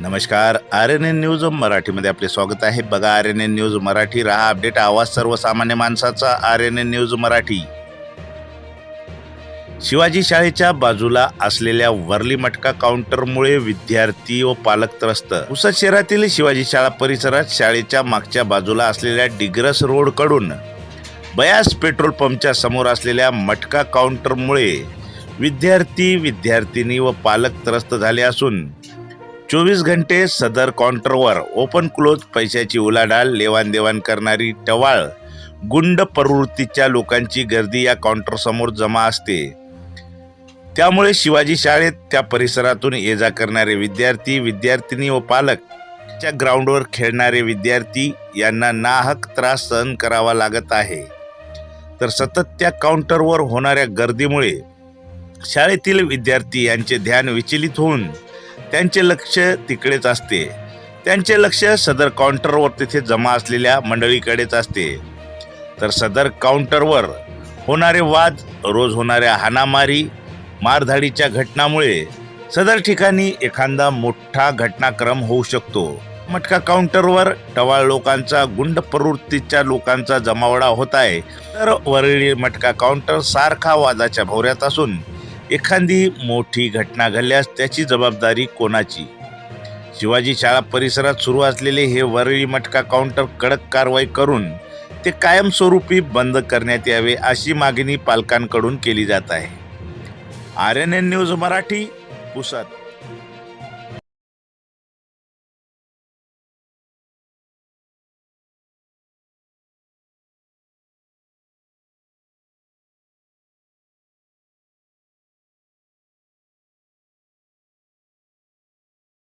नमस्कार. R N N news मराठीमध्ये आपले स्वागत आहे. बघा R N N news Marathi. रहा अपडेट. आवाज सर्वसामान्य माणसाचा. R N N news Marathi. Shivaji शाळेच्या बाजूला असलेल्या वरली मटका काउंटरमुळे विद्यार्थी व पालक त्रस्त पुसद शहरातील शिवाजी शाळा परिसरात शाळेच्या मागच्या बाजूला असलेल्या डिग्रस रोडकडून बयास पेट्रोल पंपच्या समोर असलेल्या मटका काउंटरमुळे विद्यार्थी विद्यार्थिनी व पालक त्रस्त झाले असून चोवीस घंटे सदर काउंटरवर ओपन क्लोज पैशाची उलाढाल लेवाणदेवाण करणारी टवाळ गुंड प्रवृत्तीच्या लोकांची गर्दी या काउंटरसमोर जमा असते. त्यामुळे शिवाजी शाळेत त्या परिसरातून ये जा करणारे विद्यार्थी विद्यार्थिनी व पालक च्या ग्राउंडवर खेळणारे विद्यार्थी यांना नाहक त्रास सहन करावा लागत आहे. तर सतत त्या काउंटरवर होणाऱ्या गर्दीमुळे शाळेतील विद्यार्थी यांचे ध्यान विचलित होऊन त्यांचे लक्ष तिकडेच असते. त्यांचे लक्ष सदर काउंटरवर तिथे जमा असलेल्या मंडळीकडेच असते. तर सदर काउंटरवर होणारे वाद रोज होणाऱ्या हाणामारी मारधाडीच्या घटनामुळे सदर ठिकाणी एखादा मोठा घटनाक्रम होऊ शकतो. मटका काउंटरवर टवाळ लोकांचा गुंड प्रवृत्तीच्या लोकांचा जमावडा होत आहे. तर वरळी मटका काउंटर सारखा वादाच्या भोवऱ्यात असून एखादी मोठी घटना घडल्यास त्याची जबाबदारी कोणाची? शिवाजी शाळा परिसरात सुरू असलेले हे वरळी मटका काउंटर कडक कारवाई करून ते कायमस्वरूपी बंद करण्यात यावे अशी मागणी पालकांकडून केली जात आहे. R N N news Marathi Pusad.